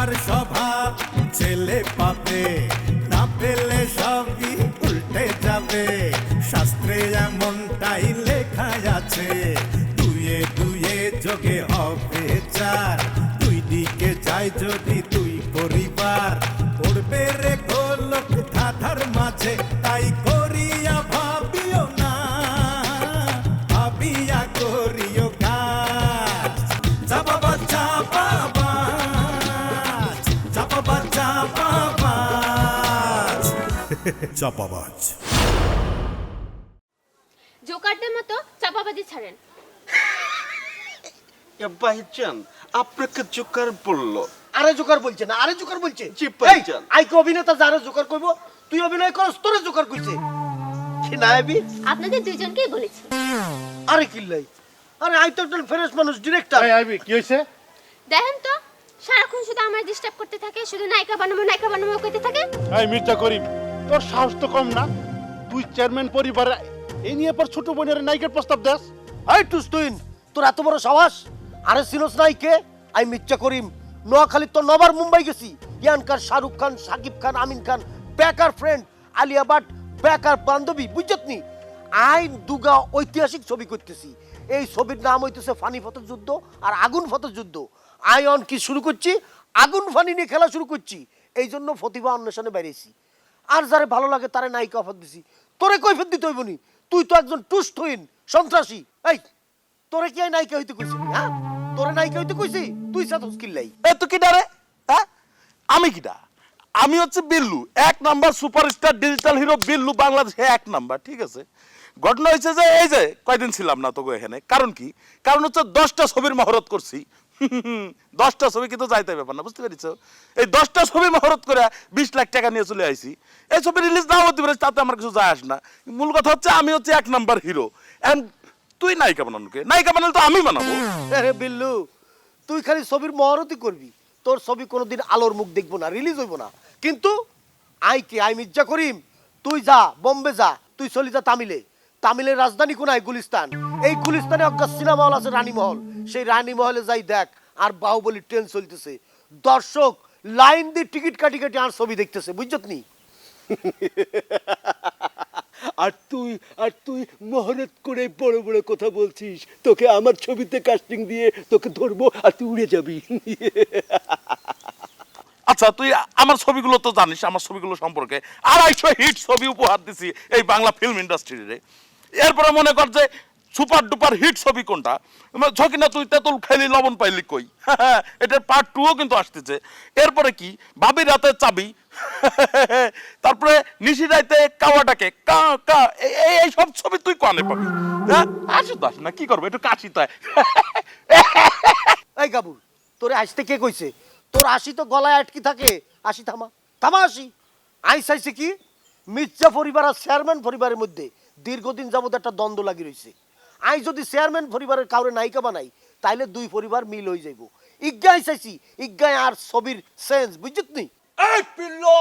সবার স্বভাব ছেলে পাবে, না পেলে সবই উল্টে যাবে। শাস্ত্রে এমনটাই লেখা আছে, দুয়ে দুয়ে যোগে চাপাবাজ। জোকারদের মতো চাপাবাজি ছাড়েন। ভাইজান আপনাকে জোকার বলল। আরে জোকার বলছে না আরে জোকার বলছে। জি, ভাইজান। আইকে অভিনেতা যারা জোকার কইব তুই অভিনয় করস তোরে জোকার কইছে। কি না এবি আপনাদের দুইজনকেই বলেছি। আরে কিল্লাই আরে আই তো একজন ফ্রেশ মানুষ ডিরেক্টর আইবি কি হয়েছে দেখেন তো সারাক্ষণ শুধু আমার ডিস্টার্ব করতে থাকে শুধু নায়িকা বানাবো নায়িকা বানাবো করতে থাকে। এই মির্জা করিম তোর সাহস তো কম না। তুই চেয়ারম্যান পরিবারে, এই নিয়ে পর ছোট বোনের নায়িকার প্রস্তাব দেস। এই টুস্তুইন, তোর এত বড় সাহস? আরে সিনোস নাই কে আই মির্জা করিম। নোয়াখালী তো নবার মুম্বাই গেছি। ইয়ানকার শাহরুখ খান, সাকিব খান, আমিন খান, বেকার ফ্রেন্ড আলিয়া ভাট, বেকার বান্ধবী বুঝছত নি? আই দুগা ঐতিহাসিক ছবি করতেছি। এই ছবির নাম হইতেছে ফানি ফতর যুদ্ধ আর আগুন ফতর যুদ্ধ। আই অন কি শুরু করছি? আগুন ফানি নিয়ে খেলা শুরু করছি। এই জন্য ফতিবা অন্বেষণে বেরিয়েছি। আর যারে ভালো লাগে তারে নায়িকা অফার দিছি। তোরে কৈফিয়ত দিতে হইব নি। তুই তো একজন টুস্টহীন সন্ত্রাসী। এই, তোরে কি আর নায়িকা হইতে কইছি? হ্যাঁ? তোরে নায়িকা হইতে কইছি? তুই সাথে স্কিল এ তো কিটা রে? হ্যাঁ? আমি কিটা আমি হচ্ছে বিল্লু। এক number superstar, digital hero Billu বাংলাদেশে এক নাম্বার, ঠিক আছে? ঘটনা হয়েছে যে, এই যে, কয়দিন ছিলাম না তোকে এখানে। কারণ কি? কারণ হচ্ছে দশটা ছবির মহরত করছি। দশটা ছবি কিন্তু যাইতে ব্যাপার না, বুঝতে পেরেছ? এই দশটা ছবি মহরত করে বিশ লাখ টাকা নিয়ে চলে আইছি। এই ছবি রিলিজ নাও হতে পারে, তাতে আমার কিছু যায় আস না। মূল কথা হচ্ছে আমি হচ্ছে এক নাম্বার হিরো এন্ড তুই নায়িকা বানানোকে নায়িকা বানালে তো আমি বানাবো। আরে বিল্লু, তুই খালি ছবির মহরতই করবি। তোর ছবি কোনোদিন আলোর মুখ দেখব না রিলিজ হইব না। কিন্তু, আই কি, আই মির্জা করিম, তুই যা, বোম্বে যা, তুই চলি যা তামিলে। তামিলের রাজধানী কোনায়? গুলিস্তান। এই গুলিস্তানে অজ্ঞা সিনেমা হল আছে রানীমহল। সেই রানীমহলে যাই দেখ আর বাহুবলী ট্রেন চলতেছে। দর্শক লাইন দিয়ে টিকিট কাটি কাটি আর ছবি দেখতেছে বুঝছত নি? আর তুই আর তুই মহরত করে বড় বড় কথা বলছিস। তোকে আমার ছবিতে কাস্টিং দিয়ে তোকে ধরবো আর তুই উড়ে যাবি। আচ্ছা তুই আমার ছবিগুলো তো জানিস আমার ছবিগুলো সম্পর্কে আড়াইশো হিট ছবি উপহার দিছি এই বাংলা ফিল্ম ইন্ডাস্ট্রিরে এরপরে মনে কর যে সুপার ডুপার হিট ছবি কোনটা? ঝকি না, তুই তেঁতুল খাইলি, লবণ পাইলি কই? এটার পার্ট টুও কিন্তু আসতেছে। এরপরে কি? ভাবি রাতে চাবি। তারপরে নিশি রাইতে কাওয়াটাকে, কা কা এই- সব ছবি তুই কানে পাবি। হ্যাঁ? আসি তো না, কি করব? একটু কাশি তাই এই গাবুল তোরে আসতে কে কইছে? তোর আসি তো গলায় আটকি থাকে। আসি থামা থামা আসি আইস চাইছে কি? মির্জা পরিবার আর চেয়ারম্যান পরিবারের মধ্যে। দীর্ঘদিন যাবত একটা দ্বন্দ্ব লাগি রইছে। আই যদি চেয়ারম্যান পরিবারের কাউরে নায়িকা বানাই, তাইলে দুই পরিবার মিল হয়ে যাইব। ইজ্ঞাই চাইছি, ইজ্ঞাই আর ছবির সেন্স, বুঝছিস নি? এই পিল্লো,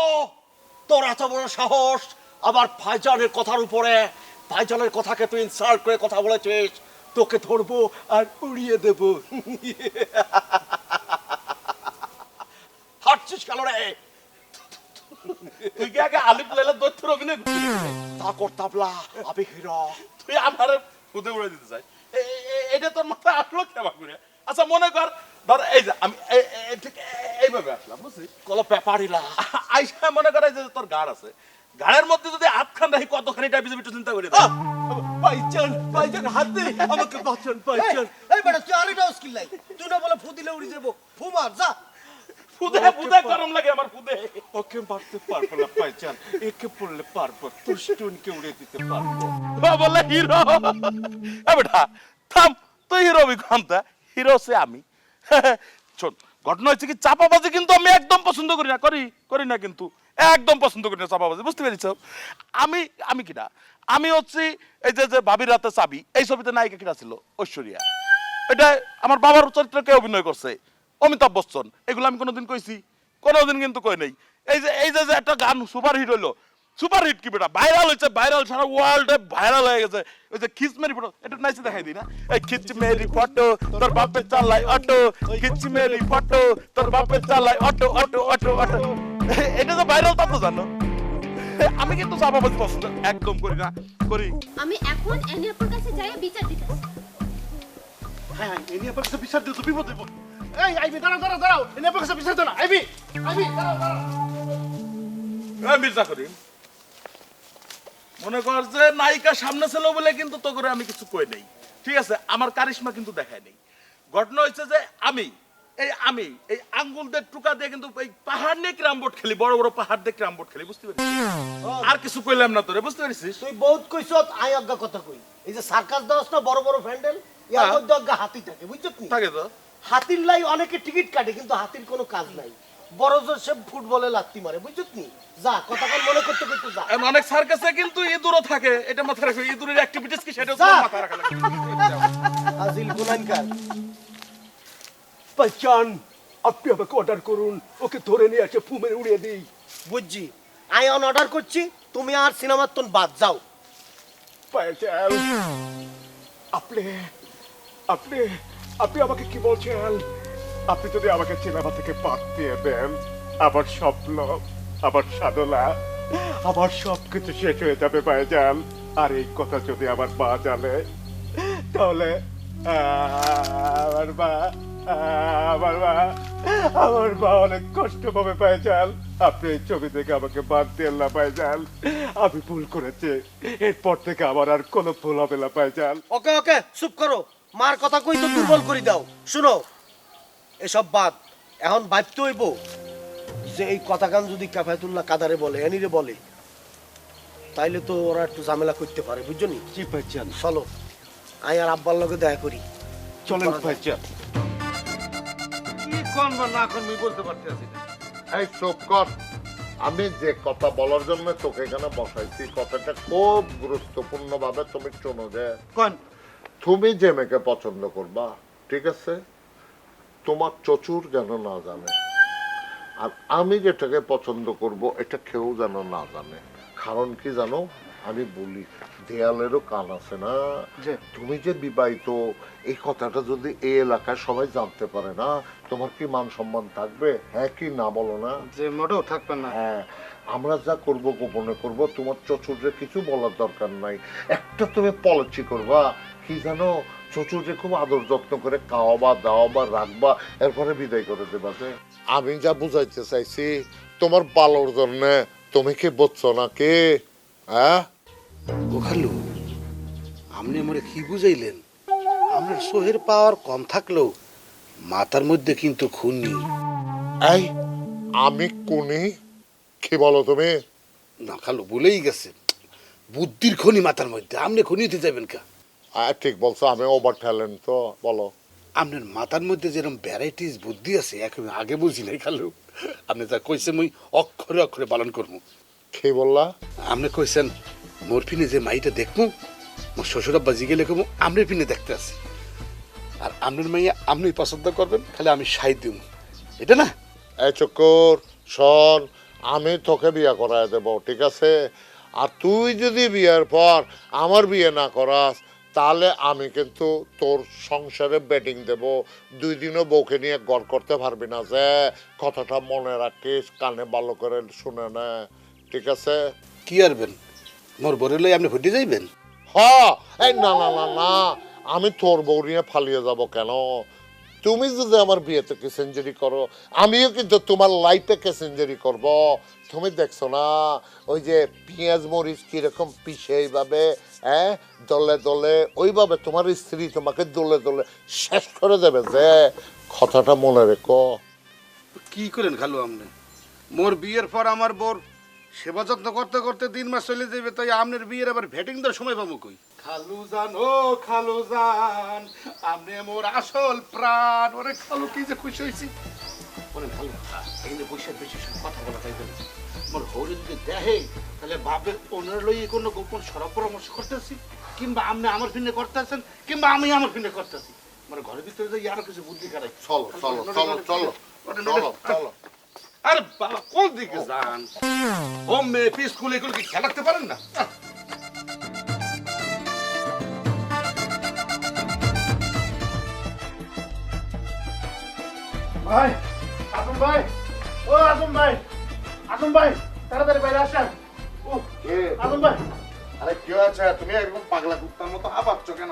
তোর এত বড় সাহস, আবার ভাইজানের কথার উপরে, ভাইজানের কথাকে তুই ইনসাল্ট করে কথা বলেছিস, তোকে ধরবো আর উড়িয়ে দেব। হাঁটছিস কেন রে? তুই কি আগে আলিফ লাইলা দৈত্যের অভিনয় হিরো। তুই আমার খুদে উড়ে দিতে চাই। এটা তোর মাথায় আসলো কেমন করে আচ্ছা মনে কর ধর এই যে আমি ঠিক এইভাবে আসলাম কলো ব্যাপারিলা আইসা মনে করে যে তোর গাড় আছে। গাড়ের মধ্যে যদি আটখান রাখি কতখানি টাইপি একটু চিন্তা করে? ভাইজান হাত দে আমাকে বাঁচান এই বেটা তুই আরে নাও স্কিল নাই। তুই না বলে ফু দিলে উড়ি যাব। ফু মার যা। ফুদে ফুদে গরম লাগে আমার ফুদে ওকে মারতে পারব না ভাইজান। একে পড়লে পারব তোর উড়ে দিতে পারব। বলে হিরো! বেটা থাম তুই হিরো বিখান্তা হিরো সে আমি। শোন ঘটনা হচ্ছে কি চাপাবাজি কিন্তু আমি একদম পছন্দ করি না করি করি না কিন্তু একদম পছন্দ করি না চাপাবাজি বুঝতে পেরেছ? আমি আমি কিনা? আমি হচ্ছি এই যে যে ভাবির রাতে চাবি এই ছবিতে নায়িকা কিনা ছিল ঐশ্বরিয়া। এটা আমার বাবার চরিত্রকে অভিনয় করছে? অমিতাভ বচ্চন, এগুলো আমি কোনোদিন কইছি, কোনোদিন কিন্তু কই নাই। এই যে এই যে একটা গান সুপার হিট হইল সুপার হিট কি বেটা? ভাইরাল হয়েছে ভাইরাল, সারা ওয়ার্ল্ডে ভাইরাল হয়ে গেছে। ওই যে খিচ মেরি ফটো এটা নাইসে দেখাই দিই না? এই খিচ মেরি ফটো তোর বাপে চালাই অটো খিচ মেরি ফটো তোর বাপে চালাই অটো অটো অটো অটো এটা তো ভাইরাল, তা জানো। আমি কিন্তু চাপাবাজি পছন্দ একদম করি না। করি। আমি এখন এনিয়াপুর কাছে যাই বিচার দিতে হ্যাঁ এনে আপনার কাছে বিচার দিও তো বিপদ হইব। এই আইবি দাঁড়াও দাঁড়াও দাঁড়াও এনে আপনার কাছে বিচার দাও না আইবি আইবি দাঁড়াও দাঁড়াও। মির্জা করিম মনে কর যে নায়িকা সামনে ছিল বলে কিন্তু তো করে আমি কিছু কই নেই। ঠিক আছে আমার কারিশমা কিন্তু দেখায় নেই। ঘটনা হয়েছে যে আমি এই আমি এই আঙ্গুলদের টুকা দিয়ে কিন্তু এই পাহাড় নিয়ে ক্রাম বোর্ড খেলি বড় বড় পাহাড় দিয়ে ক্রাম বোর্ড খেলি বুঝতে পারছিস? আর কিছু কইলাম না তোরে বুঝতে পারছিস? তুই বহুত কইছ আই অজ্ঞা কথা কই। এই যে সার্কাস দাস না বড় বড় ফ্যান্ডেল ইয়ার হ্যাঁ। মধ্যে অজ্ঞা হাতি থাকে বুঝছত নি থাকে তো। হাতির লাই অনেকে টিকিট কাটে কিন্তু হাতির কোনো কাজ নাই। বড় জোর সে ফুটবলে লাত্তি মারে বুঝছত নি যা কথাকার মনে করতে করতে যা। অনেক সার্কাসে কিন্তু ইঁদুরও থাকে এটা মাথায় রাখো ইঁদুরের অ্যাক্টিভিটিস কি সেটা মাথায় রাখা লাগে হাজিল গুনানকার বাচ্চান আপনি আমাকে অর্ডার করুন ওকে ধরে নিয়ে এসে ফুমের উড়িয়ে দিই। বুঝছি। আই অন অর্ডার করছি তুমি আর সিনেমার তোন বাদ যাও। আপনি আপনি আপনি আমাকে কি বলছেন? আপনি যদি আমাকে সিনেমা থেকে বাদ দিয়ে দেন, আমার স্বপ্ন, আমার সাধনা, আমার সব কিছু শেষ হয়ে যাবে, ভাইজান। আর এই কথা যদি আমার মা জানে, তাহলে আমার মা আমার মা আমার মা অনেক কষ্ট পাবে, ভাইজান। আপনি এই ছবি থেকে আমাকে বাদ দিয়ে না, ভাইজান। আমি ভুল করেছি। এরপর থেকে আমার আর কোনো ভুল হবে না, ভাইজান। ওকে ওকে, চুপ করো। মার কথা কই তো দুর্বল করে দাও। শুনো এসব বাদ এখন ভাবতে হইব যে এই কথা গান যদি কাফায়তুল্লাহ কাদারে বলে এনিরে বলে তাইলে তো ওরা একটু ঝামেলা করতে পারে বুঝছ নি? জি ভাইজান। চলো আই আর আব্বার লগে দেখা করি। চলেন ভাইজান। কি কোন বা না কোন আমি বলতে পারতেছি না এই চুপ কর। আমি যে কথা বলার জন্য তোকে এখানে বসাইছি কথাটা খুব গুরুত্বপূর্ণ ভাবে তুমি শোনো যে কোন তুমি যে মেয়েকে পছন্দ করবা ঠিক আছে? তোমার চচুর যেন না জানে। আর আমি যেটাকে পছন্দ করব এটা কেউ যেন না জানে। কারণ কি জানো? আমি বলি দেয়ালেরও কান আছে না। যে। তুমি যে বিবাহিত এই কথাটা যদি এই এলাকায় সবাই জানতে পারে না তোমার কি মান সম্মান থাকবে? হ্যাঁ কি না বলো না? যে মোটেও থাকবে না। হ্যাঁ আমরা যা করব গোপনে করব তোমার চচুরে কিছু বলার দরকার নাই। একটা তুমি পলিসি করবা কি জানো? চচুরে খুব আদর যত্ন করে খাওয়াবা দাওয়াবা রাখবা এরপরে বিদায় করে দেবা যে আমি যা বুঝাইতে চাইছি তোমার ভালোর জন্য। তুমি কি বুঝছ না কে? হ্যাঁ? ওখালু আপনি আমারে কি বুঝাইলেন? আপনার সোহের পাওয়ার কম থাকলেও মাথার মধ্যে কিন্তু খুন এই আমি কোনি? কি বলো তুমি? না খালু বলেই গেছে বুদ্ধির খনি মাথার মধ্যে আপনি খুনি খনিতে যাবেন কা? ঠিক বলছো আমি ওভার ট্যালেন্ট তো বলো। আপনার মাথার মধ্যে যেরকম ভ্যারাইটিস বুদ্ধি আছে এখন আগে বুঝি নাই খালু। আপনি যা কইছেন মুই অক্ষরে অক্ষরে পালন করব। কি বললা? আপনি কইছেন মোর ফিনে যে মাইটা দেখব মোর শ্বশুর আব্বা জিগে লেখবো আমনের ফিনে দেখতে আসি আর আপনার মাইয়া আপনি পছন্দ করবেন খালি আমি সাই দিব এটা না? এই চক্কর শোন আমি তোকে বিয়া করায় দেব ঠিক আছে? আর তুই যদি বিয়ের পর আমার বিয়ে না করাস তাহলে আমি কিন্তু তোর সংসারে ব্যাটিং দেব। দুই দিনও বউকে নিয়ে গড় করতে পারবি না যে কথাটা মনে রাখিস কানে ভালো করে শুনে না ঠিক আছে? কি আরবেন মোর বরে লই আপনি ফুটে যাইবেন? হ এই না না না না আমি তোর বউ নিয়ে ফালিয়ে যাব কেন? তুমি যদি আমার বিয়েতে কেসেঞ্জারি করো, আমিও কিন্তু তোমার লাইফে কেসেঞ্জারি করব। তুমি দেখছ না, ওই যে পেঁয়াজ মরিচ কীরকম পিছে এইভাবে হ্যাঁ দলে দলে, ওইভাবে তোমার স্ত্রী তোমাকে দলে দলে শেষ করে দেবে যে, কথাটা মনে রেখো। কি করেন খালু আপনি মোর বিয়ের পর আমার বোর সেবা যত্ন করতে করতে দিন মাস চলে যাবে তাই আপনার বিয়ের আবার ভেটিং দেওয়ার সময় পাবো কই? খালু জান ও খালু জান আপনি মোর আসল প্রাণ। ওরে খালু কি যে খুশি হয়েছি ওরে খালু এখানে বসে বেশি কথা বলা যাইবে না। মোর হরি যদি দেখে তাহলে ভাবে ওনার লই কোনো গোপন সরব পরামর্শ করতেছি? কিংবা আপনি আমার ফিনে করতেছেন কিংবা আমি আমার ফিনে করতেছি? মানে ঘরের ভিতরে যাই আরও কিছু বুদ্ধি খারাই চলো চলো চলো চলো চলো। চলো আরে বাবা কোন দিকে যান? ও মেয়ে স্কুলে এগুলো কি খেলাতে পারেন না? ভাই আসুন ভাই। ও আসুন ভাই। আসুন ভাই তাড়াতাড়ি বাইরে আসেন। ও আসুন ভাই। আরে কি হয়েছে? তুমি একদম পাগলা কুত্তার মতো হাঁপাচ্ছ কেন?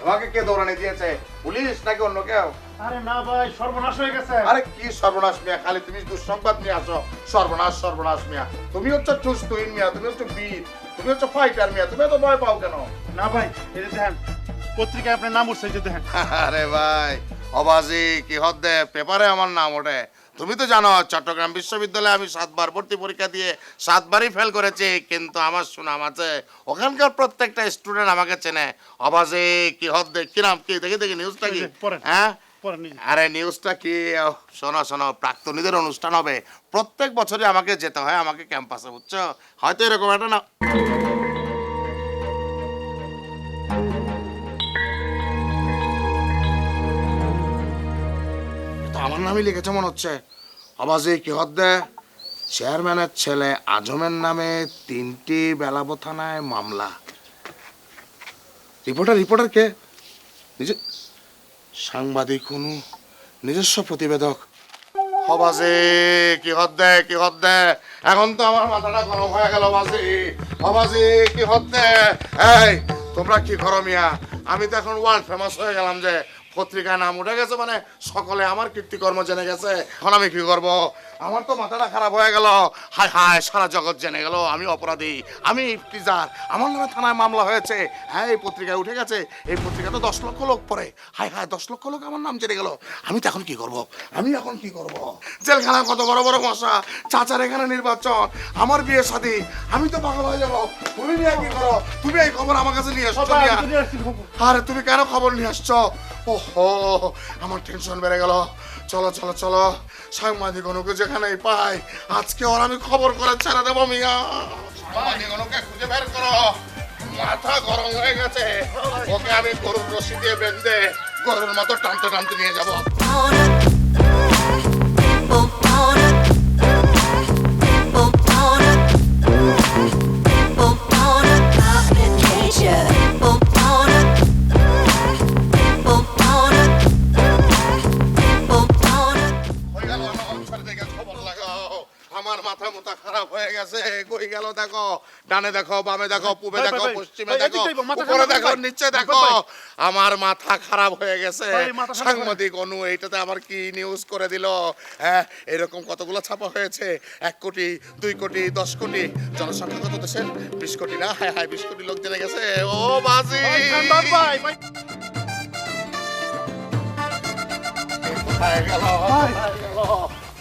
তোমাকে কে দৌড়ানি দিয়েছে? পুলিশ নাকি অন্য কেউ? আরে না ভাই সর্বনাশ হয়ে গেছে। আরে কি সর্বনাশ মিয়া? খালি তুমি দুঃসংবাদ নিয়ে আসো। সর্বনাশ সর্বনাশ মিয়া। তুমি হচ্ছে ঠুস তুহিন মিয়া তুমি হচ্ছে বীর তুমি হচ্ছে ফাইটার মিয়া তুমি এত ভয় পাও কেন? না ভাই এই দেখেন পত্রিকায় আপনার নাম উঠছে যে দেখেন। আরে ভাই অবাজি কি হদ্দে পেপারে আমার নাম ওঠে। তুমি তো জানো চট্টগ্রাম বিশ্ববিদ্যালয়ে আমি সাতবার ভর্তি পরীক্ষা দিয়ে সাতবারই ফেল করেছি কিন্তু আমার সুনাম আছে। ওখানকার প্রত্যেকটা স্টুডেন্ট আমাকে চেনে। অবাজি কি হদ্দে কি নাম কি দেখি দেখি নিউজটা কি। হ্যাঁ? আরে নিউজটা কি? শোনো শোনো প্রাক্তনীদের অনুষ্ঠান হবে। প্রত্যেক বছরই আমাকে যেতে হয় আমাকে ক্যাম্পাসে বুঝছ? হয়তো এরকম একটা না নামই লিখেছে, মনে হচ্ছে। আবাজে, কি হদ্দে? চেয়ারম্যানের ছেলে আজমের নামে তিনটি বেলাবো থানায় মামলা। রিপোর্টার রিপোর্টার কে? নিজে সাংবাদিক কোনো নিজস্ব প্রতিবেদক। হবাজে কি হদ্দে কি হদ্দে? এখন তো আমার মাথাটা গরম হয়ে গেল বাজি হবাজি কি হদ্দে? এই, তোমরা কি করো মিয়া? আমি তো এখন ওয়ার্ল্ড ফেমাস হয়ে গেলাম যে পত্রিকায় নাম উঠে গেছে মানে সকলে আমার কীর্তিকর্ম জেনে গেছে। এখন আমি কি করব? আমার তো মাথাটা খারাপ হয়ে গেল। হায় হায় সারা জগৎ জেনে গেল আমি অপরাধী আমি টিজার আমার নামে থানায় মামলা হয়েছে। হ্যাঁ এই পত্রিকায় উঠে গেছে। এই পত্রিকা তো দশ লক্ষ লোক পড়ে। হায় হায় দশ লক্ষ লোক আমার নাম জেনে গেল। আমি তো এখন কি করব? আমি এখন কি করব? জেলখানায় কত বড় বড় মশা চাচার এখানে নির্বাচন আমার বিয়ে শাদী। আমি তো পাগল হয়ে যাব। তুমি নিয়ে কি করো? তুমি এই খবর আমার কাছে নিয়ে এসছো। আরে তুমি কেন খবর নিয়ে আসছো ওহো আমার টেনশন বেড়ে গেল। চলো চলো চলো। সাংবাদিক অনুকে যেখানেই পাই। আজকে ওর আমি খবর করে ছেড়ে দেবো মিয়া। সাংবাদিক খুঁজে বের করো। মাথা গরম হয়ে গেছে। ওকে আমি গরুর রশি দিয়ে বেঁধে গরুর মতো টানতে টানতে নিয়ে যাব। খারাপ হয়ে গেছে। কই গেল দেখো? ডানে দেখো বামে দেখো পূবে দেখো পশ্চিমে দেখো উপরে দেখো নিচে দেখো। আমার মাথা খারাপ হয়ে গেছে। সাংবাদিক অনু এইটাতে আমার কি নিউজ করে দিল? হ্যাঁ এরকম কতগুলো ছাপা হয়েছে? এক কোটি দুই কোটি দশ কোটি জনসংখ্যা কত দেশের? বিশ কোটি না? হ্যাঁ হ্যাঁ বিশ কোটি লোক জেনে গেছে। ও বাজি! ভাই, গেল।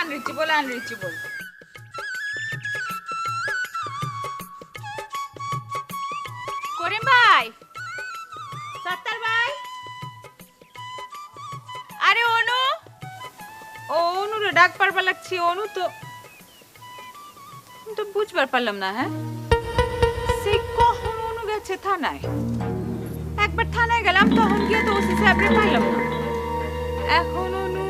আনরিচেবল আনরিচেবল করিম ভাই। সত্তার ভাই। আরে অনু। ও অনু ডাক পারবার লাগছি, অনু তো। তো বুঝবার পারলাম না হ্যাঁ? সে কখন অনু গেছে থানায়? একবার থানায় গেলাম, তখন গিয়ে তো ওসি সাহেবরে পাইলাম না। এখন অনু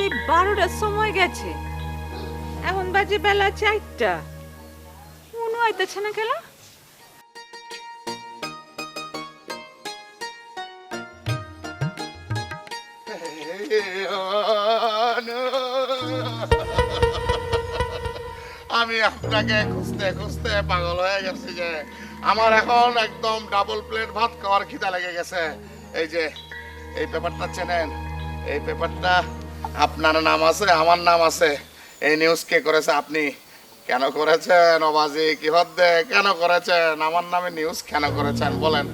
সেই বারোটার সময় গেছে। এখন বাজে বেলা চারটা। অনু আইতেছে না কেলা? আমি আপনাকে খুঁজতে খুঁজতে পাগল হয়ে গেছি যে, আমার এখন একদম ডাবল প্লেট ভাত খাওয়ার খিদা লেগে গেছে। এই যে, এই পেপারটা চেনেন? এই পেপারটা আপনার নাম আছে আমার নাম আছে। এই নিউজ কে করেছে আপনি? কেন করেছেন অবাজি? কি হদ্দে কেন করেছেন? আমার নামে নিউজ কেন করেছেন? বলেন।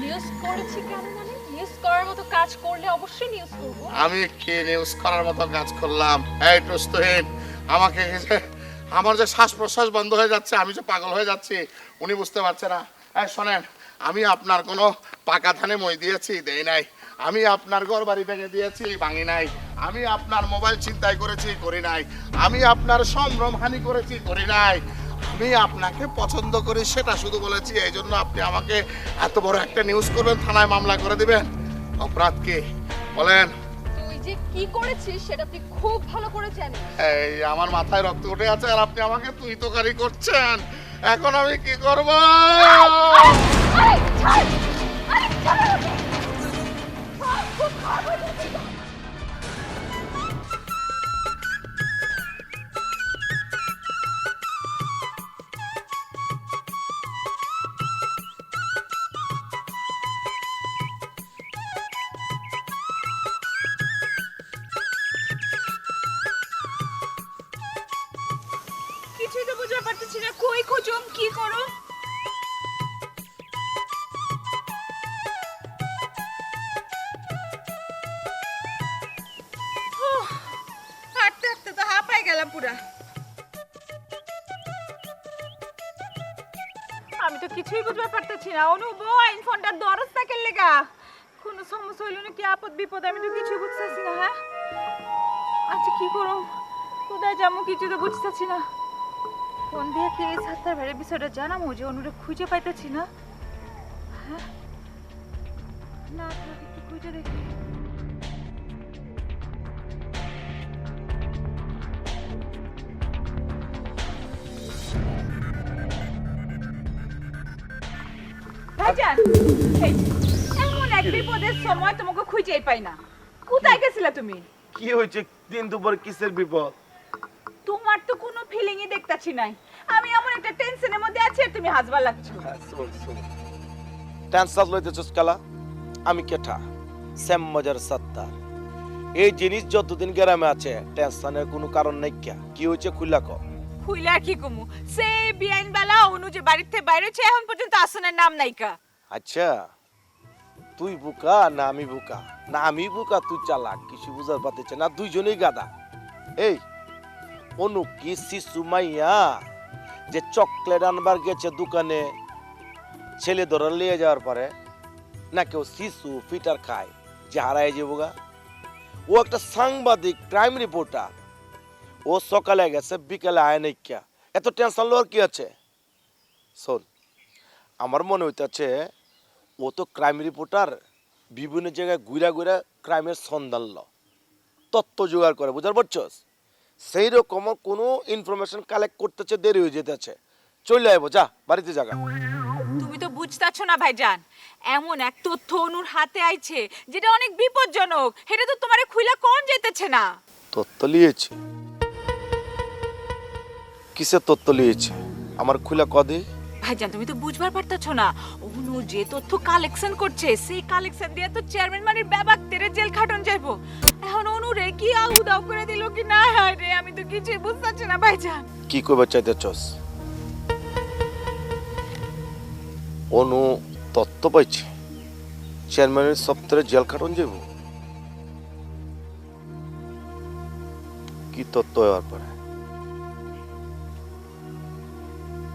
নিউজ করেছি কেন মানে? নিউজ করার মতো কাজ করলে অবশ্যই নিউজ করব। আমি কি নিউজ করার মতো কাজ করলাম? এই আমাকে যে- আমার যে শ্বাস প্রশ্বাস বন্ধ হয়ে যাচ্ছে আমি যে পাগল হয়ে যাচ্ছি উনি বুঝতে পারছে না। এই শোনেন আমি আপনার কোনো পাকা ধানে মই দিয়েছি দেই নাই। আমি আপনার ঘর বাড়ি ভেঙে দিয়েছি ভাঙি নাই। আমি আপনার মোবাইল চিন্তাই করেছি করি নাই। আমি আপনার সম্ভ্রম হানি করেছি করি নাই। আমি আপনাকে পছন্দ করি সেটা শুধু বলেছি এই জন্য আপনি আমাকে এত বড় একটা নিউজ করবেন থানায় মামলা করে দিবেন। অপরাধ কি? বলেন। তুই যে কি করেছিস সেটা তুই খুব ভালো করে জানিস। এই আমার মাথায় রক্ত উঠে আছে আর আপনি আমাকে তুই তোকারি করছেন। এখন আমি কি করব? আরে ছাড়! আরে ছাড় ছাড়, পারতেছি না। কই খুঁজুম কি করুম হাঁটতে হাঁটতে তো হাঁপাই গেলাম পুরা। আমি তো কিছুই বুঝতে পারতেছি না। অনুভব আইন ফোনটা দরজ থাকে লেগা। কোনো সমস্যা হইল না কি আপদ বিপদ, আমি তো কিছু বুঝতেছি না হ্যাঁ? আচ্ছা কি করো? কোথায় যাব কিছু তো বুঝতেছি না। ফোন দিয়ে কি এই সাতটার ভেড়ে বিষয়টা জানাব যে অনুরে খুঁজে পাইতেছি না? হ্যাঁ? না তো একটু খুঁজে দেখি। ভাইজান এমন এক বিপদের সময় তোমাকে খুঁজেই পাই না। কোথায় গেছিলা তুমি? কি হয়েছে? দিন দুপুর কিসের বিপদ? তোমার তো কোনো ফিলিংই দেখতাছি নাই। আমি এমন একটা টেনশনের মধ্যে আছি আর তুমি হাসবার লাগছো টেনশন লইতেছস কালা আমি কেঠা? শ্যাম মজার সত্তার। এই জিনিস যতদিন গ্রামে আছে টেনশনের কোনো কারণ নাই কিয়া। কি হয়েছে খুলা ক খুইলে কি কমু? সে বিআইন বেলা অনু যে থেকে বাইরে হচ্ছে এখন পর্যন্ত আসনের নাম নাইকা আচ্ছা তুই বুকা না আমি বুকা? না আমি বুকা তুই চালাক কিছু বুঝার পাতেছে না? দুইজনেই গাদা এই অনু কি শিশু মাইয়া, যে চকলেট আনবার গেছে দোকানে, ছেলে ধরে নিয়ে যাওয়ার পরে না কেউ শিশু ফিটার খায়, যে হারায় যাব গা। ও একটা সাংবাদিক ক্রাইম রিপোর্টার ও সকালে গেছে, বিকেলে আয় নাই কিয়া এত টেনশন লওয়ার কি আছে? শোন, আমার মনে হইতেছে, ও তো ক্রাইম রিপোর্টার বিভিন্ন জায়গায় ঘুরা ঘুরা ক্রাইমের সন্ধান ল। তত্ত্ব জোগাড় করে, বুঝার পারছস? সেই রকম কোনো ইনফরমেশন কালেক্ট করতেছে দেরি হয়ে যেতেছে। চলে আইবো যা বাড়িতে জাগা তুমি তো বুঝতাছো না ভাইজান। এমন এক তথ্য অনুর হাতে আইছে যেটা অনেক বিপজ্জনক। সেটা তো তোমারে খুইলা কোন যেতেছে না? তথ্য লিয়েছে। কিসের তথ্য লিয়েছে? আমার খুলা কদে? ভাইজান, তুমি তো বুঝবার পারতাছো না। অনু যে তথ্য কালেকশন করছে, সেই কালেকশন দিয়ে তো চেয়ারম্যান মানির ব্যাবাক তেরে জেল খাটন যাইবো। এখন অনু রে কি আউ দাও করে দিল কি না রে, আমি তো কিছুই বুঝতাছি না ভাইজান। কি করবে চাইতেছস? অনু তত্ত্ব পাইছে চেয়ারম্যানের সপ্তাহে জেল খাটন যাব কি তত্ত্ব হওয়ার পরে?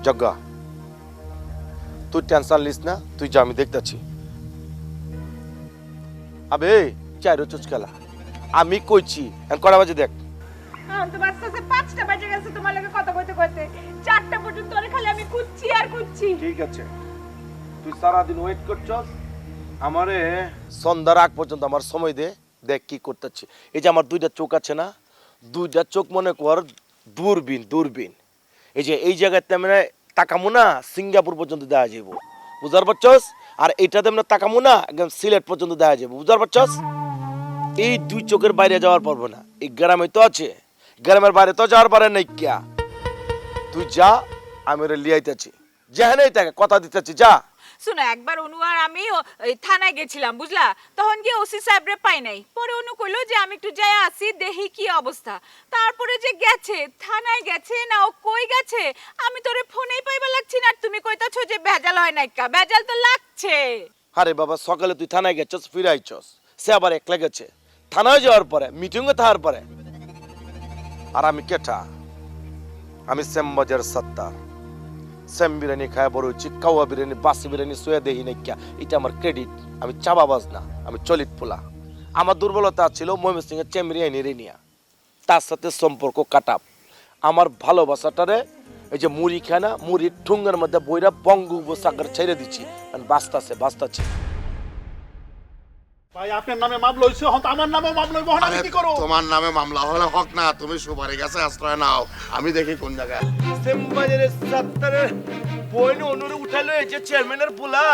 জগা তুই টেনশন লিস না তুই যা আমি দেখতেছি। আবে চাইরো চুচকালা। আমি কইছি এখন কটা বাজে দেখ? এখন তো বাজতে পাঁচটা বাজে গেছে তোমার লগে কথা কইতে কইতে চারটা পর্যন্ত তোরে খালি আমি খুঁজছি আর খুঁজছি। ঠিক আছে। তুই সারাদিন ওয়েট করছস? আমারে সন্ধ্যার আগ পর্যন্ত আমার সময় দে দেখ কি করতেছি। এই যে আমার দুইটা চোখ আছে না দুইটা চোখ মনে কর দূরবীন দূরবীন। এই যে এই জায়গায় তেমনি তাকামো না সিঙ্গাপুর পর্যন্ত দেওয়া যাব বুঝার পারছস? আর এইটা তেমনি তাকামো না একদম সিলেট পর্যন্ত দেওয়া যাব বুঝার পারছস? এই দুই চোখের বাইরে যাওয়ার পারব না। এই গ্রামে তো আছে। গ্রামের বাইরে তো যাওয়ার পারে নাই কিয়া। তুই যা, আমি ওরা লিয়াইতেছি। যেখানেই থাকে, কথা দিতেছি, যা। শোনো, একবার অনু আর আমি থানায় গেছিলাম, বুঝলা? তখন গিয়ে ওসি সাহেবরে পাই নাই। পরে অনু কইলো যে, আমি একটু যাই আসি, দেখি কি অবস্থা। তারপরে যে গেছে, থানায় গেছে না ও কই গেছে, আমি তোরে ফোনেই পাইবা লাগছি না। আর তুমি কইতাছো যে, ভেজাল হয় নাই কা, ভেজাল তো লাগছে। আরে বাবা, সকালে তুই থানায় গেছস ফিরে আইছস সে আবার একলা গেছে। থানায় যাওয়ার পরে মিটিংয়ে থাকার পরে। আর আমি কেটা আমি শ্যামবাজার সত্তার শ্যাম বিরিয়ানি খায় বড় হচ্ছি কাওয়া বিরিয়ানি, বাসি বিরিয়ানি সোয়া দেহি নাইকা এটা আমার ক্রেডিট আমি চাবাবাজ না, আমি চলিত পোলা। আমার দুর্বলতা ছিল ময়মনসিংহ চেমরি আইনি নিয়া। তার সাথে সম্পর্ক কাটাপ। আমার ভালোবাসাটারে এই যে মুড়ি খায় না, মুড়ির ঠুঙ্গের মধ্যে বইরা বঙ্গ বঙ্গোপসাগর ছেড়ে দিচ্ছি আর বাস্তাছে বাস্তাছে ভাই আপনার নামে মামলা হইছে হন আমার নামে মামলা হইব হন আমি কি করব? তোমার নামে মামলা হলে হক না তুমি সুপারি গাছে আশ্রয় নাও আমি দেখি কোন সত্তারের বইন অনুরে উঠালো এই যে চেয়ারম্যানের পোলা।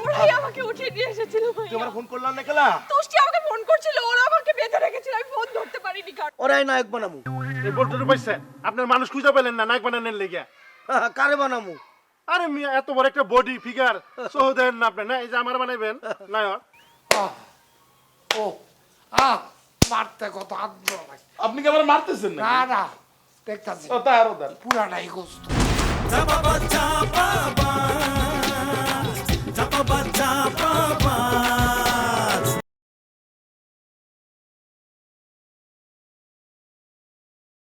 ওরাই আমাকে উঠিয়ে দিয়ে এসেছিল ভাইয়া। তোমার ফোন করলাম না খেলা? তোষ্টি আমাকে ফোন করছিল ওরা আমাকে বেঁধে রেখেছিল আমি ফোন ধরতে পারিনি কারণ ওরাই নায়ক বানামু। এই পাইছেন আপনার মানুষ খুঁজে পেলেন না নাক বানানের লেগে। কারে বানামু? আরে মিয়া এত বড় একটা বডি ফিগার সহ দেন না আপনি না এই যে আমার বানাইবেন নায়ক। ও আহ মারতে কত আগ্রহ লাগে। আপনি কি আমার মারতেছেন না না না দেখতাছি। ও আরও দেন। পুরাটাই গোস্ত। বাবা।